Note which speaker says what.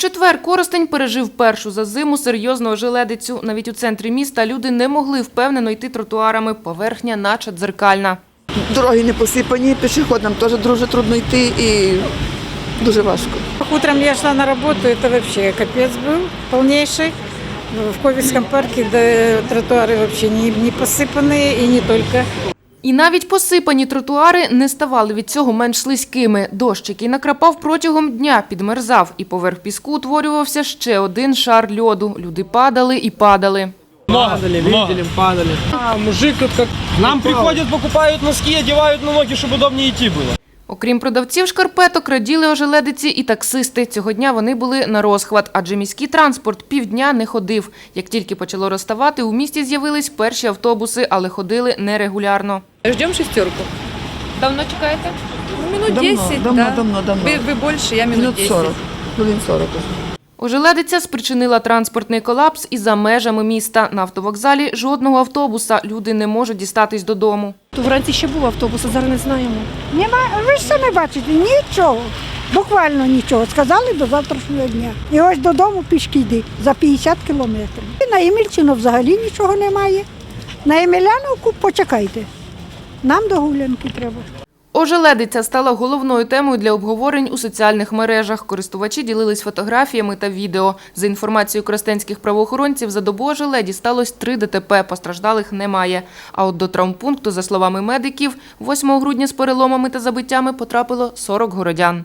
Speaker 1: четвер Коростень пережив першу за зиму серйозну ожеледицю. Навіть у центрі міста люди не могли впевнено йти тротуарами. Поверхня наче дзеркальна.
Speaker 2: Дороги не посипані, пішоходам теж дуже трудно йти і дуже важко.
Speaker 3: Утром я шла на работу, это вообще капец был полнейший. В Ковицком парке да, тротуары вообще не, не посыпанные и не только.
Speaker 1: І навіть посипані тротуари не ставали від цього менш слизькими. Дощ, який накрапав протягом дня, підмерзав, і поверх піску утворювався ще один шар льоду. Люди падали і падали.
Speaker 4: Падали, видели, падали. А, мужик тут как... Нам приходят, покупают носки, одевают на ноги, чтобы удобнее идти было.
Speaker 1: Окрім продавців шкарпеток, раділи ожеледиці і таксисти. Цього дня вони були на розхват, адже міський транспорт півдня не ходив. Як тільки почало розставати, у місті з'явились перші автобуси, але ходили нерегулярно.
Speaker 5: Ждем шестерку. Давно чекаєте? Ну, минут
Speaker 2: Давно,
Speaker 5: 10,
Speaker 2: давно,
Speaker 5: да.
Speaker 2: давно, давно.
Speaker 5: Ви, ви больше, я минут,
Speaker 2: Минут
Speaker 5: 10.
Speaker 2: 40. Хвилин 40 уже.
Speaker 1: Ожеледиця спричинила транспортний колапс і за межами міста. На автовокзалі жодного автобуса. Люди не можуть дістатись додому.
Speaker 6: То вранці ще був автобус, а зараз не знаємо.
Speaker 7: Нема, ви ж самі бачите, нічого. Буквально нічого. Сказали до завтрашнього дня. І ось додому пішки йди за 50 кілометрів. І на Емільчину взагалі нічого немає. На Емеляновку почекайте. Нам до Гулянки треба.
Speaker 1: Ожеледиця стала головною темою для обговорень у соціальних мережах. Користувачі ділились фотографіями та відео. За інформацією коростенських правоохоронців, за добу ожеледі сталося три ДТП, постраждалих немає. А от до травмпункту, за словами медиків, 8 грудня з переломами та забиттями потрапило 40 городян.